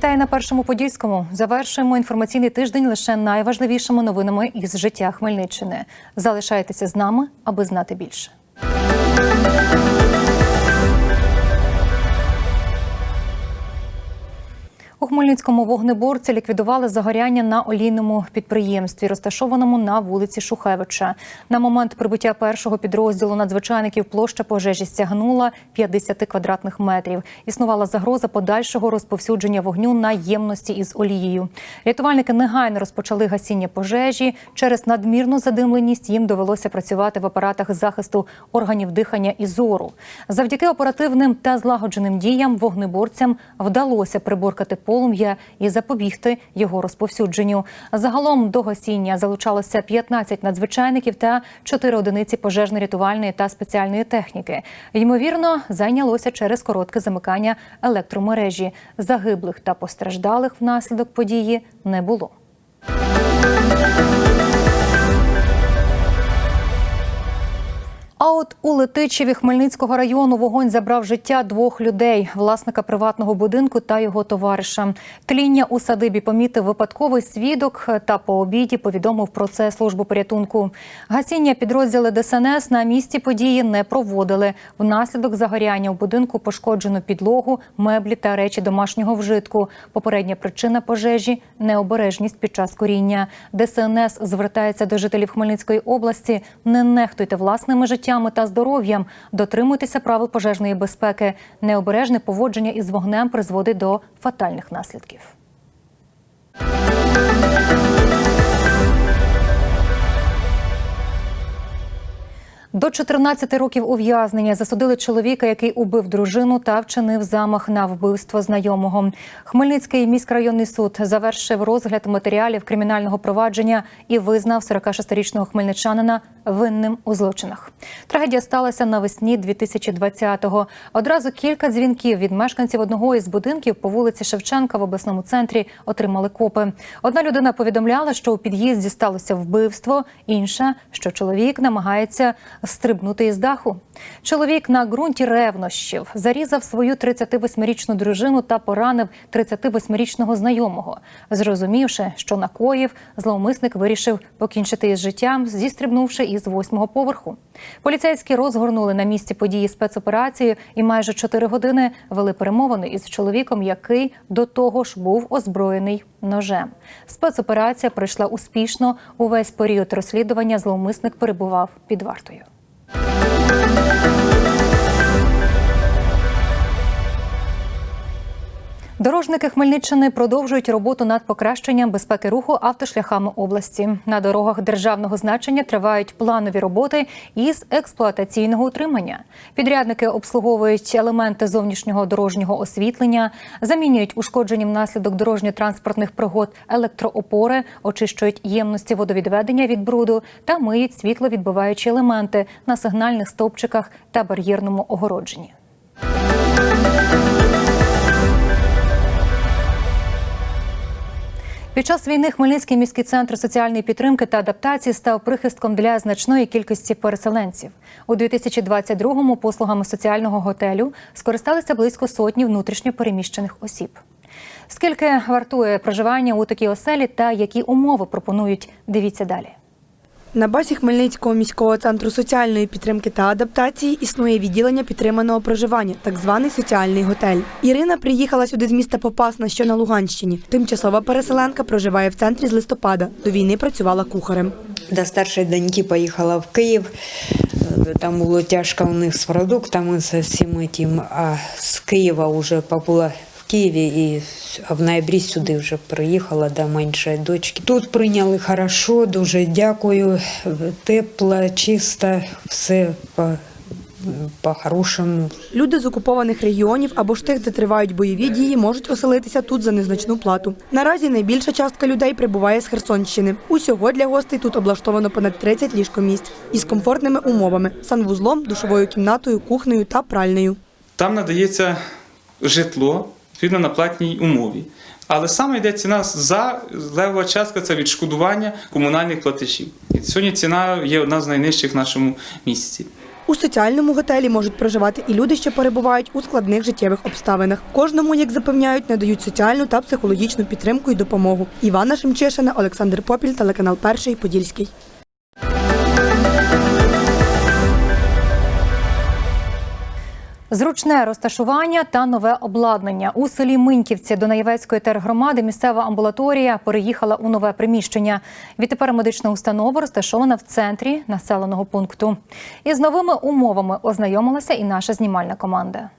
Вітаю на першому подільському. Завершуємо інформаційний тиждень лише найважливішими новинами із життя Хмельниччини. Залишайтеся з нами, аби знати більше. У Хмельницькому вогнеборці ліквідували загоряння на олійному підприємстві, розташованому на вулиці Шухевича. На момент прибуття першого підрозділу надзвичайників площа пожежі стягнула 50 квадратних метрів. Існувала загроза подальшого розповсюдження вогню на ємності із олією. Рятувальники негайно розпочали гасіння пожежі. Через надмірну задимленість їм довелося працювати в апаратах захисту органів дихання і зору. Завдяки оперативним та злагодженим діям вогнеборцям вдалося приборкати полум'я і запобігти його розповсюдженню. Загалом до гасіння залучалося 15 надзвичайників та 4 одиниці пожежно-рятувальної та спеціальної техніки. Ймовірно, зайнялося через коротке замикання електромережі. Загиблих та постраждалих внаслідок події не було. От у Летичеві Хмельницького району вогонь забрав життя двох людей власника приватного будинку та його товариша. Тління у садибі помітив випадковий свідок та по обіді повідомив про це службу порятунку. Гасіння підрозділи ДСНС на місці події не проводили. Внаслідок загоряння у будинку пошкоджено підлогу, меблі та речі домашнього вжитку. Попередня причина пожежі необережність під час коріння. ДСНС звертається до жителів Хмельницької області. Не нехтуйте власними життями та здоров'ям, дотримуйтеся правил пожежної безпеки. Необережне поводження із вогнем призводить до фатальних наслідків. До 14 років ув'язнення засудили чоловіка, який убив дружину та вчинив замах на вбивство знайомого. Хмельницький міськрайонний суд завершив розгляд матеріалів кримінального провадження і визнав 46-річного хмельничанина винним у злочинах. Трагедія сталася навесні 2020-го. Одразу кілька дзвінків від мешканців одного із будинків по вулиці Шевченка в обласному центрі отримали копи. Одна людина повідомляла, що у під'їзді сталося вбивство, інша, що чоловік намагається стрибнути із даху. Чоловік на ґрунті ревнощів зарізав свою 38-річну дружину та поранив 38-річного знайомого. Зрозумівши, що накоїв, зловмисник вирішив покінчити із життям, зістрибнувши із восьмого поверху. Поліцейські розгорнули на місці події спецоперації і майже чотири години вели перемовини із чоловіком, який до того ж був озброєний ножем. Спецоперація пройшла успішно. Увесь період розслідування зловмисник перебував під вартою. Дорожники Хмельниччини продовжують роботу над покращенням безпеки руху автошляхами області. На дорогах державного значення тривають планові роботи із експлуатаційного утримання. Підрядники обслуговують елементи зовнішнього дорожнього освітлення, замінюють ушкоджені внаслідок дорожньо-транспортних пригод електроопори, очищують ємності водовідведення від бруду та миють світловідбиваючі елементи на сигнальних стовпчиках та бар'єрному огородженні. Під час війни Хмельницький міський центр соціальної підтримки та адаптації став прихистком для значної кількості переселенців. У 2022-му послугами соціального готелю скористалися близько сотні внутрішньо переміщених осіб. Скільки вартує проживання у такій оселі та які умови пропонують? Дивіться далі. На базі Хмельницького міського центру соціальної підтримки та адаптації існує відділення підтриманого проживання, так званий соціальний готель. Ірина приїхала сюди з міста Попасна, що на Луганщині. Тимчасова переселенка проживає в центрі з листопада. До війни працювала кухарем. До старшої доньки поїхала в Київ. Там було тяжко у них з продуктами, з всім цим. А з Києва вже побула Києві і в ноябрі сюди вже приїхала до меншої дочки. Тут прийняли хорошо, дуже дякую. Тепло, чисто, все по, по-хорошому. Люди з окупованих регіонів або ж тих, де тривають бойові дії, можуть оселитися тут за незначну плату. Наразі найбільша частка людей прибуває з Херсонщини. Усього для гостей тут облаштовано понад 30 ліжкомісць із комфортними умовами: санвузлом, душовою кімнатою, кухнею та пральнею. Там надається житло відповідно на платній умові. Але саме йде ціна за левова частка це відшкодування комунальних платежів. І сьогодні ціна є одна з найнижчих в нашому місті. У соціальному готелі можуть проживати і люди, що перебувають у складних життєвих обставинах. Кожному, як запевняють, надають соціальну та психологічну підтримку і допомогу. Івана Шемчишина, Олександр Попіль, телеканал Перший Подільський. Зручне розташування та нове обладнання у селі Миньківці до Наєвецької тергромади місцева амбулаторія переїхала у нове приміщення. Відтепер медична установа розташована в центрі населеного пункту. Із новими умовами ознайомилася і наша знімальна команда.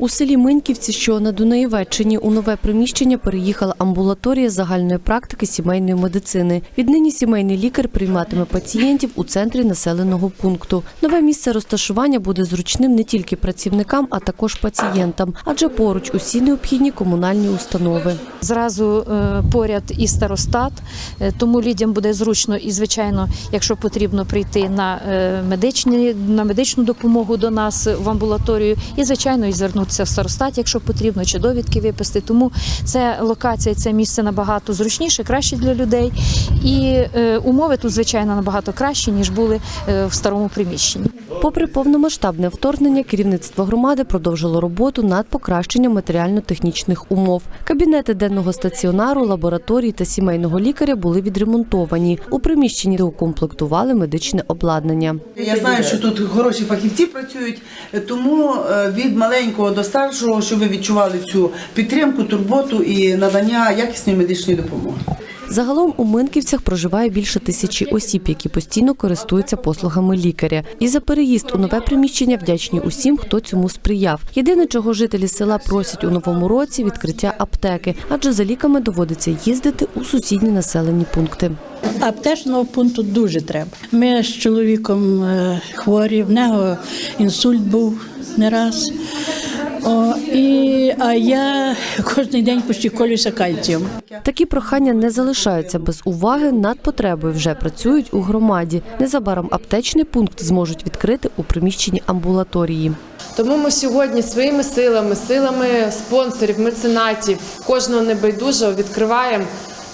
У селі Миньківці, що на Дунаєвеччині, у нове приміщення переїхала амбулаторія загальної практики сімейної медицини. Віднині сімейний лікар прийматиме пацієнтів у центрі населеного пункту. Нове місце розташування буде зручним не тільки працівникам, а також пацієнтам, адже поруч усі необхідні комунальні установи. Зразу е, поряд і старостат, е, тому людям буде зручно і, звичайно, якщо потрібно прийти на, е, медичні, медичну допомогу до нас в амбулаторію, і, звичайно, і звернутися в старостат, якщо потрібно, чи довідки виписати. Тому це локація, це місце набагато зручніше, краще для людей. І е, умови тут, звичайно, набагато кращі, ніж були е, в старому приміщенні. Попри повномасштабне вторгнення, керівництво громади продовжило роботу над покращенням матеріально-технічних умов. Кабінети денного стаціонару, лабораторії та сімейного лікаря були відремонтовані. У приміщенні доукомплектували медичне обладнання. Я знаю, що тут хороші фахівці працюють, тому е, від маленького до старшого, щоб ви відчували цю підтримку, турботу і надання якісної медичної допомоги. Загалом у Минківцях проживає більше тисячі осіб, які постійно користуються послугами лікаря. І за переїзд у нове приміщення вдячні усім, хто цьому сприяв. Єдине, чого жителі села просять у новому році відкриття аптеки, адже за ліками доводиться їздити у сусідні населені пункти. Аптечного пункту дуже треба. Ми з чоловіком е, хворі, в нього інсульт був не раз. О, і, а я кожен день пощіколюся колюся кальцієм. Такі прохання не залишаються без уваги. Над потребою вже працюють у громаді. Незабаром аптечний пункт зможуть відкрити у приміщенні амбулаторії. Тому ми сьогодні своїми силами, силами спонсорів, меценатів, кожного небайдужого відкриваємо.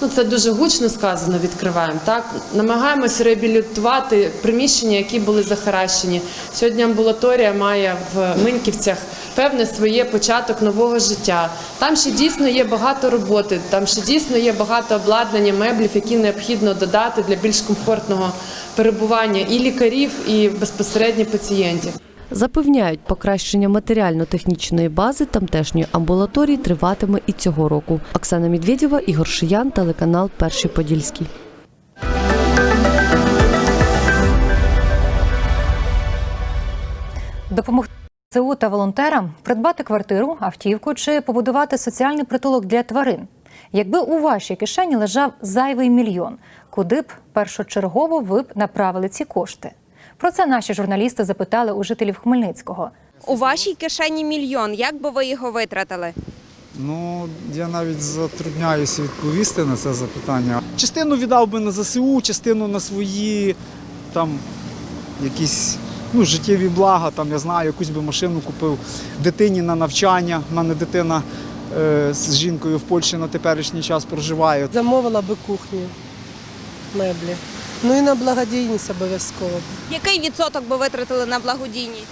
Ну це дуже гучно сказано. Відкриваємо так. Намагаємося реабілітувати приміщення, які були захаращені. Сьогодні амбулаторія має в Миньківцях певне своє початок нового життя. Там ще дійсно є багато роботи, там ще дійсно є багато обладнання, меблів, які необхідно додати для більш комфортного перебування і лікарів, і безпосередньо пацієнтів. Запевняють, покращення матеріально-технічної бази тамтешньої амбулаторії триватиме і цього року. Оксана Медведєва, Ігор Шиян, телеканал Перший Подільський. Допомогти ЗУ та волонтерам придбати квартиру, автівку чи побудувати соціальний притулок для тварин. Якби у вашій кишені лежав зайвий мільйон, куди б першочергово ви б направили ці кошти? Про це наші журналісти запитали у жителів Хмельницького. У вашій кишені мільйон. Як би ви його витратили? Ну, я навіть затрудняюся відповісти на це запитання. Частину віддав би на ЗСУ, частину на свої там якісь ну, життєві блага, там я знаю, якусь би машину купив дитині на навчання. У мене дитина е, з жінкою в Польщі на теперішній час проживає. Замовила би кухню, меблі. Ну і на благодійність обов'язково. Який відсоток би витратили на благодійність?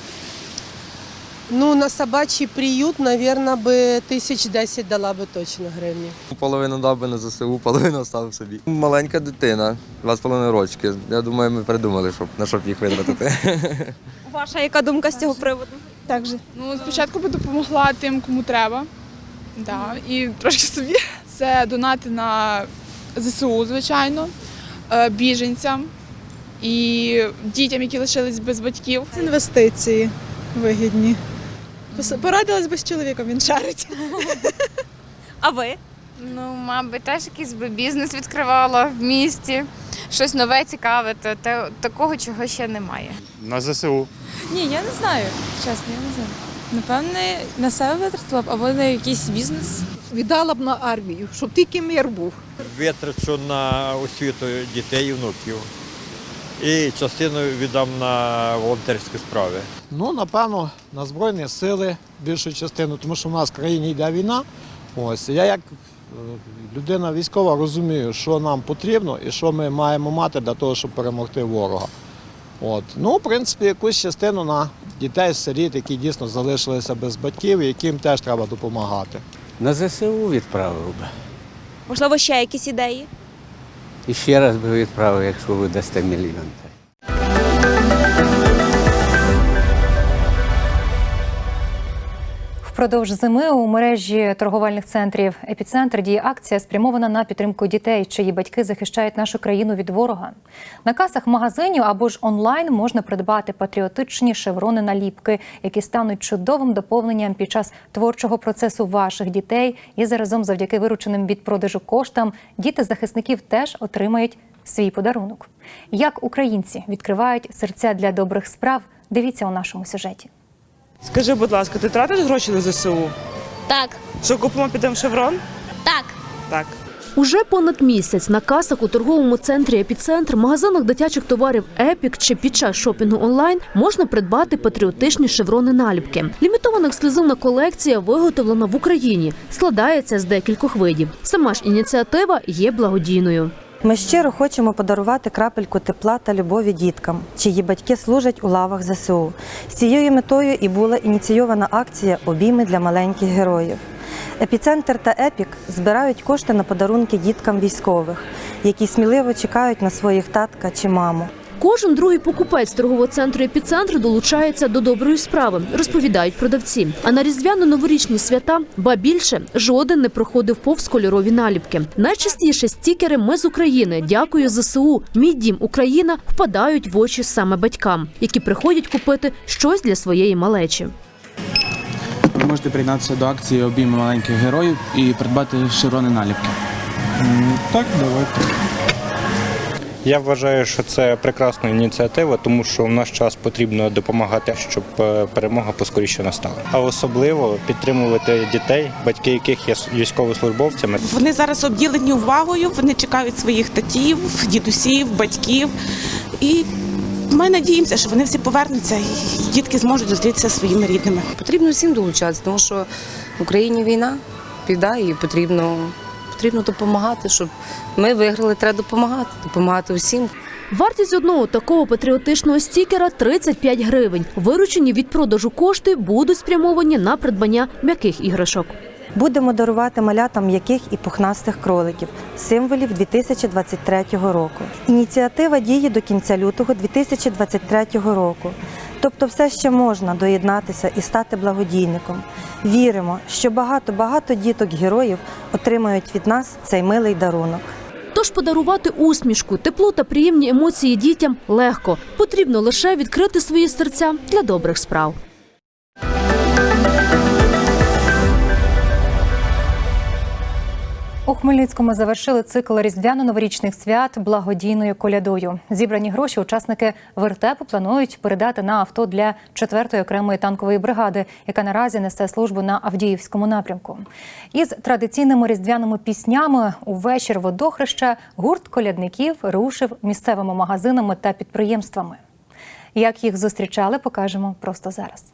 Ну, на собачий приют, мабуть, би тисяч десять дала би точно гривні. Половину дав би на ЗСУ, половину оставив собі. Маленька дитина, два з половиною рочки. Я думаю, ми придумали, щоб на що б їх витратити. Ваша яка думка з цього приводу? Так же. Ну, спочатку би допомогла тим, кому треба. Да. І трошки собі. Це донати на ЗСУ, звичайно, біженцям і дітям, які лишились без батьків. Інвестиції вигідні. Порадилась би з чоловіком, він шарить. А ви? Ну, мабуть, теж якийсь би бізнес відкривала в місті. Щось нове, цікаве, то, то такого чого ще немає. На ЗСУ. Ні, я не знаю. Чесно, я не знаю. Напевне, на себе витратила б або на якийсь бізнес. Віддала б на армію, щоб тільки мир був. Витрачу на освіту дітей і внуків. І частину віддам на волонтерські справи. Ну, напевно, на Збройні сили більшу частину, тому що в нас в країні йде війна. Ось я як е, людина військова розумію, що нам потрібно і що ми маємо мати для того, щоб перемогти ворога. От. Ну, в принципі, якусь частину на дітей, сиріт, які дійсно залишилися без батьків, яким теж треба допомагати. На ЗСУ відправив би. Можливо, ще якісь ідеї? І ще раз би відправив, якщо ви дасте мільйон. Впродовж зими у мережі торговельних центрів епіцентр діє акція, спрямована на підтримку дітей, чиї батьки захищають нашу країну від ворога. На касах магазинів або ж онлайн можна придбати патріотичні шеврони наліпки, які стануть чудовим доповненням під час творчого процесу ваших дітей. І заразом, завдяки вирученим від продажу коштам, діти захисників теж отримають свій подарунок. Як українці відкривають серця для добрих справ? Дивіться у нашому сюжеті. Скажи, будь ласка, ти тратиш гроші на ЗСУ? Так. Що купимо підемо в шеврон? Так. Так. Уже понад місяць на касах у торговому центрі «Епіцентр», магазинах дитячих товарів «Епік» чи під час шопінгу онлайн можна придбати патріотичні шеврони наліпки. Лімітована ексклюзивна колекція виготовлена в Україні, складається з декількох видів. Сама ж ініціатива є благодійною. Ми щиро хочемо подарувати крапельку тепла та любові діткам, чиї батьки служать у лавах ЗСУ. З цією метою і була ініційована акція Обійми для маленьких героїв. Епіцентр та Епік збирають кошти на подарунки діткам військових, які сміливо чекають на своїх татка чи маму. Кожен другий покупець торгового центру «Епіцентр» долучається до доброї справи, розповідають продавці. А на різдвяно-новорічні свята, ба більше, жоден не проходив повз кольорові наліпки. Найчастіше стікери «Ми з України», «Дякую ЗСУ», «Мій дім Україна» впадають в очі саме батькам, які приходять купити щось для своєї малечі. Ви можете приєднатися до акції обійми маленьких героїв і придбати шеврони наліпки. Так, давайте. Я вважаю, що це прекрасна ініціатива, тому що в наш час потрібно допомагати, щоб е, перемога поскоріше настала. А особливо підтримувати дітей, батьки яких є військовослужбовцями. Вони зараз обділені увагою, вони чекають своїх татів, дідусів, батьків. І ми надіємося, що вони всі повернуться і дітки зможуть зустрітися зі своїми рідними. Потрібно всім долучатися, тому що в Україні війна, біда, і потрібно, потрібно допомагати, щоб ми виграли, треба допомагати, допомагати усім. Вартість одного такого патріотичного стікера 35 гривень. Виручені від продажу кошти будуть спрямовані на придбання м'яких іграшок. Будемо дарувати малятам м'яких і пухнастих кроликів, символів 2023 року. Ініціатива діє до кінця лютого 2023 року. Тобто все ще можна доєднатися і стати благодійником. Віримо, що багато-багато діток-героїв отримають від нас цей милий дарунок. Тож подарувати усмішку, тепло та приємні емоції дітям легко. Потрібно лише відкрити свої серця для добрих справ. У Хмельницькому завершили цикл різдвяно-новорічних свят благодійною колядою. Зібрані гроші учасники вертепу планують передати на авто для 4-ї окремої танкової бригади, яка наразі несе службу на Авдіївському напрямку. Із традиційними різдвяними піснями у вечір водохреща гурт колядників рушив місцевими магазинами та підприємствами. Як їх зустрічали, покажемо просто зараз.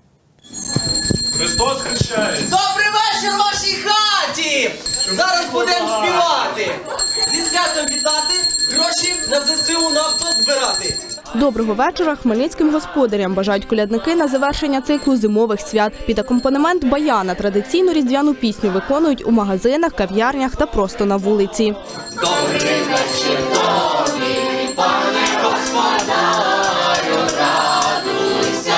Христос хрещається! Добрий вечір вашій хаті! Зараз будемо співати. Зі святом вітати, гроші на ЗСУ на авто збирати. Доброго вечора хмельницьким господарям бажають колядники на завершення циклу зимових свят. Під акомпанемент баяна традиційну різдвяну пісню виконують у магазинах, кав'ярнях та просто на вулиці. Добрий вечір тобі, пане господарю, радуйся.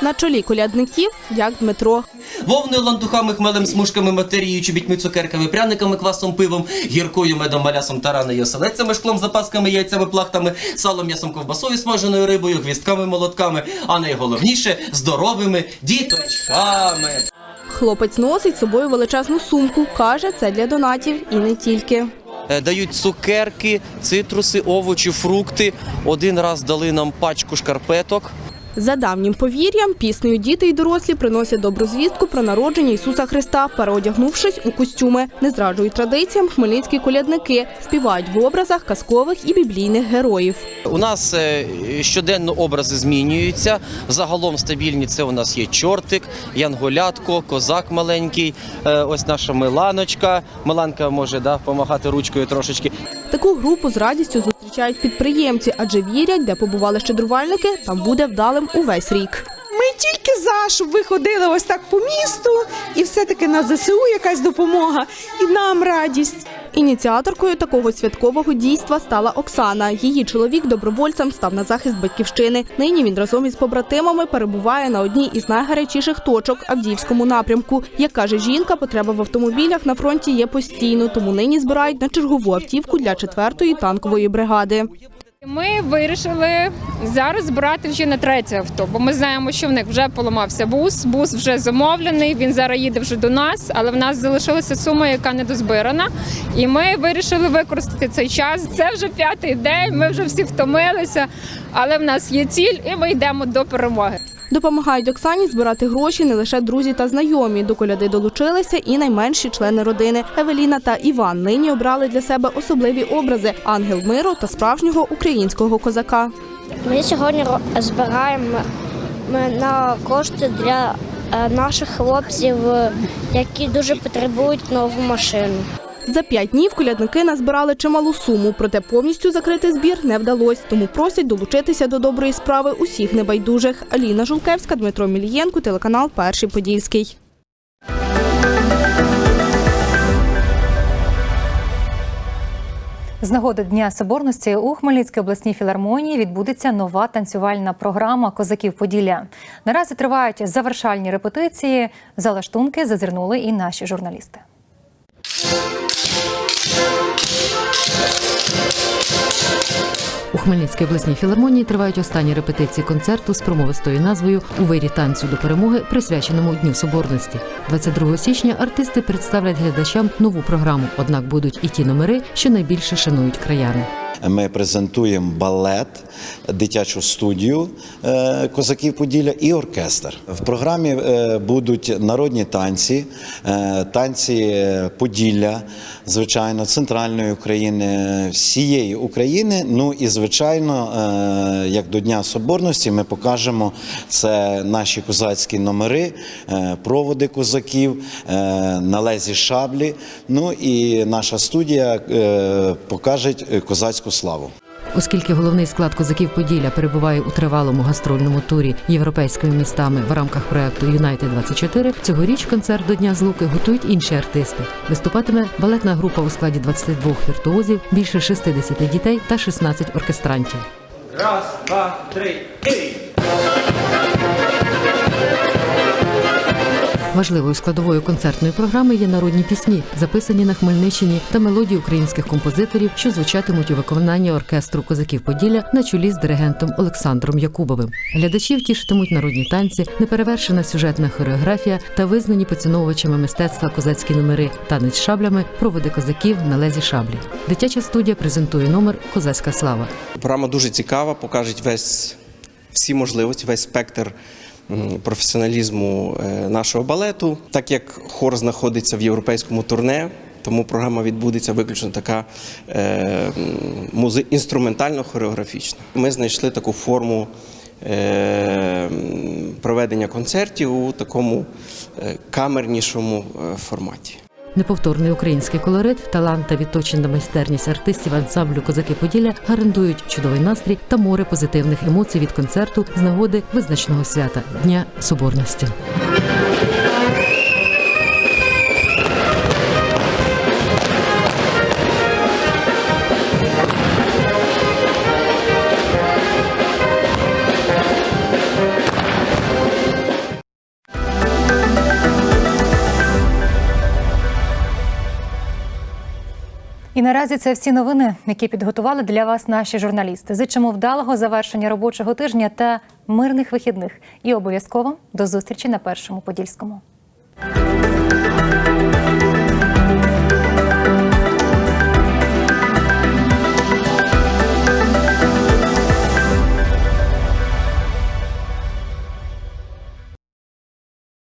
На чолі колядників як Дмитро. Вовною лантухами, хмелем, смужками, матерією, чобітьми, цукерками, пряниками, квасом, пивом, гіркою, медом, малясом, тараною, оселедцями, шклом, запасками, яйцями, плахтами, салом, м'ясом, ковбасою, смаженою рибою, гвістками, молотками, а найголовніше здоровими діточками. Хлопець носить з собою величезну сумку. Каже, це для донатів і не тільки. Е, Дають цукерки, цитруси, овочі, фрукти. Один раз дали нам пачку шкарпеток. За давнім повір'ям, піснею діти й дорослі приносять добру звістку про народження Ісуса Христа, переодягнувшись у костюми. Не зраджують традиціям хмельницькі колядники, співають в образах казкових і біблійних героїв. У нас е, щоденно образи змінюються. Загалом стабільні це у нас є чортик, янголятко, козак маленький. е, Ось наша Миланочка. Миланка може да, допомагати ручкою трошечки. Таку групу з радістю зустрічають підприємці, адже вірять, де побували щедрувальники, там буде вдалим увесь рік. Ми тільки за, щоб ви ходили ось так по місту, і все-таки на ЗСУ якась допомога, і нам радість. Ініціаторкою такого святкового дійства стала Оксана. Її чоловік добровольцем став на захист батьківщини. Нині він разом із побратимами перебуває на одній із найгарячіших точок Авдіївському напрямку. Як каже жінка, потреба в автомобілях на фронті є постійно, тому нині збирають на чергову автівку для 4-ї танкової бригади. Ми вирішили зараз брати вже на третє авто, бо ми знаємо, що в них вже поламався бус. Бус вже замовлений. Він зараз їде вже до нас, але в нас залишилася сума, яка недозбирана. І ми вирішили використати цей час. Це вже п'ятий день. Ми вже всі втомилися, але в нас є ціль, і ми йдемо до перемоги. Допомагають Оксані збирати гроші не лише друзі та знайомі. До коляди долучилися і найменші члени родини. Евеліна та Іван нині обрали для себе особливі образи ангел миру та справжнього українського козака. Ми сьогодні збираємо на кошти для е, наших хлопців, які дуже потребують нову машину. За п'ять днів колядники назбирали чималу суму, проте повністю закрити збір не вдалося. Тому просять долучитися до доброї справи усіх небайдужих. Аліна Жулкевська, Дмитро Мілієнко, телеканал Перший Подільський. З нагоди Дня Соборності у Хмельницькій обласній філармонії відбудеться нова танцювальна програма Козаків Поділля. Наразі тривають завершальні репетиції. За зазирнули і наші журналісти. У Хмельницькій обласній філармонії тривають останні репетиції концерту з промовистою назвою У вирі танцю до перемоги, присвяченому Дню Соборності. 22 січня артисти представлять глядачам нову програму. Однак будуть і ті номери, що найбільше шанують краяни. Ми презентуємо балет, дитячу студію е, Козаків Поділля і оркестр. В програмі е, будуть народні танці, е, танці Поділля, звичайно, центральної України, всієї України. Ну і звичайно, як до Дня Соборності, ми покажемо це наші козацькі номери, проводи козаків, е, на лезі шаблі. Ну і наша студія покаже козацьку славу. Оскільки головний склад козаків Поділля перебуває у тривалому гастрольному турі європейськими містами в рамках проекту Юнайтед 24 цьогоріч концерт до Дня Злуки готують інші артисти. Виступатиме балетна група у складі 22 віртуозів, більше 60 дітей та 16 оркестрантів. Раз, два, три, і! Важливою складовою концертної програми є народні пісні, записані на Хмельниччині та мелодії українських композиторів, що звучатимуть у виконанні оркестру козаків Поділля на чолі з диригентом Олександром Якубовим. Глядачів тішитимуть народні танці, неперевершена сюжетна хореографія та визнані поціновувачами мистецтва козацькі номери, танець шаблями, проводи козаків на лезі шаблі. Дитяча студія презентує номер Козацька слава. Програма дуже цікава, покажуть весь всі можливості, весь спектр професіоналізму е, нашого балету. Так як хор знаходиться в європейському турне, тому програма відбудеться виключно така е, музи- інструментально-хореографічна. Ми знайшли таку форму. е, Проведення концертів у такому е, камернішому е, форматі. Неповторний український колорит, талант та відточена майстерність артистів ансамблю Козаки Поділля гарантують чудовий настрій та море позитивних емоцій від концерту з нагоди визначного свята Дня Соборності. І наразі це всі новини, які підготували для вас наші журналісти. Зичимо вдалого завершення робочого тижня та мирних вихідних. І обов'язково до зустрічі на першому подільському.